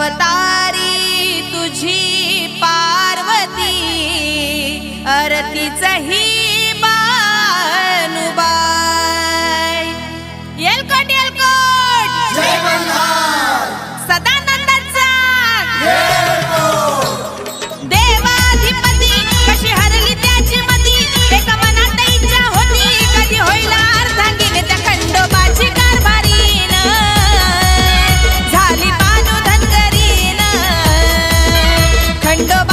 अवतारी तुझी Parvati अरतीचही think about